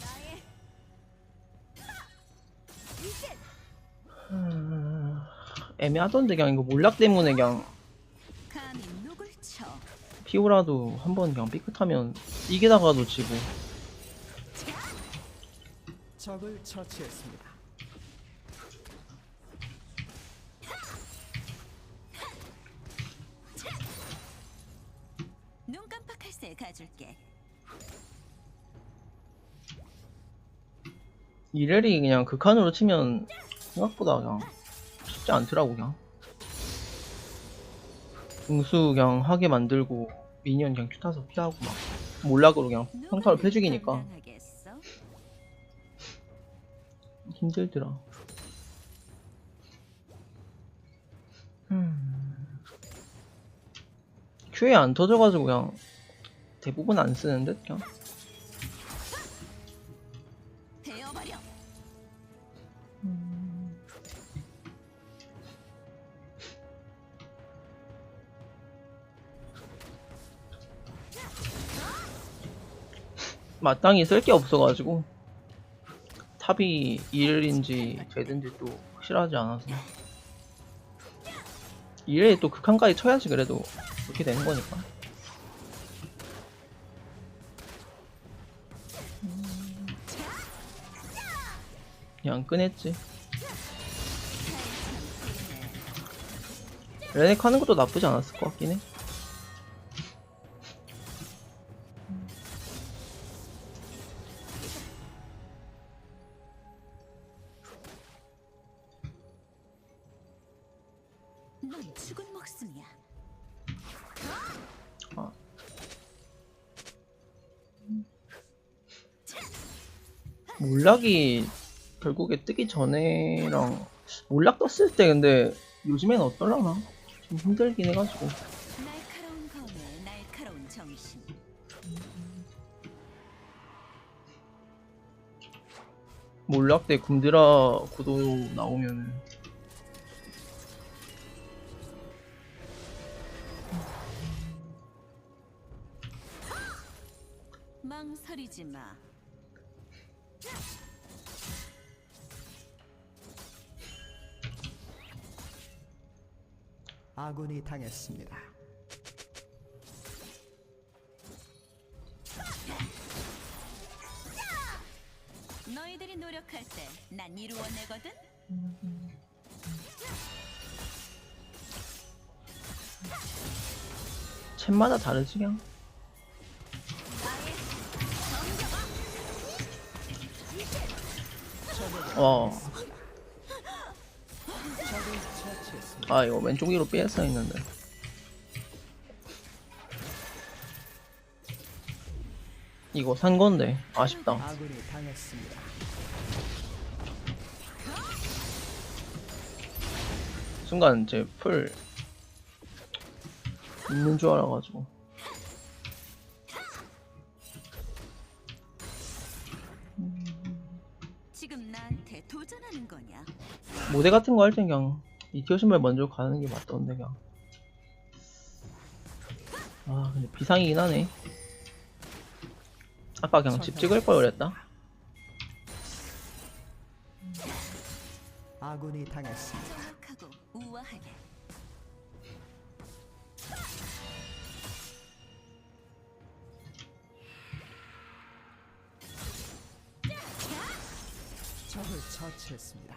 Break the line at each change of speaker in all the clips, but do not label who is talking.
나의 이제
음, 애매하던데 그냥 이거 몰락 때문에 그냥
감히 누굴 쳐?
피오라도 한번 그냥 삐끗하면 이기다가도 지고.
적을 처치했습니다.
가줄게
이렐이 그냥 극한으로 치면 생각보다 그냥 쉽지 않더라고 그냥 응수 그냥 하게 만들고 미니언 그냥 큐 타서 피하고 막 몰락으로 그냥 평타를
날
패죽이니까? 힘들더라 음. 큐에 안 터져가지고 그냥 대부분 안 쓰는 듯 그냥.
베어버려.
마땅히 쓸 게 없어가지고 탑이 일인지 되든지 또 확실하지 않아서. 일에 또 극한까지 쳐야지 그래도 그렇게 되는 거니까 그냥 꺼냈지. 레넥 하는 것도 나쁘지 않았을 것 같긴 해. 아. 몰락이 결국에 뜨기 전에랑 몰락 떴을 때 근데 요즘엔 어떨라나? 좀 힘들긴 해가지고.
날카로운 검에 날카로운 정신.
몰락 때 굼드라 구도 나오면은.
망설이지 마
아군이 당했습니다.
너희들이 노력할 때 난 이루어내거든?
챔마다 다르지 그냥? 와, 아 이거 왼쪽 위로 뺐어 있는데. 이거 산 건데. 아쉽다.
아군이 당했습니다.
순간 제풀 있는 줄 알아가지고.
지금 나한테 도전하는 거냐?
모델 같은 거 할 땐 그냥 이티어 신발 먼저 가는 게 맞던데 그냥 아 근데 비상이긴 하네 아까 그냥 집 찍을 걸 그랬다
아군이 당했습니다.
정확하고 우아하게
적을 처치했습니다.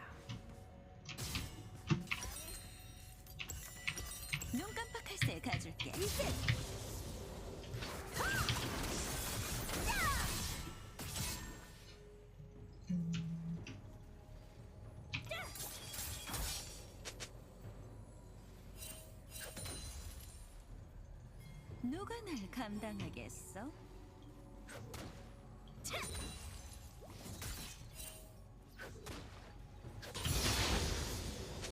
곁에 가줄게. 누가 날 감당하겠어? 차!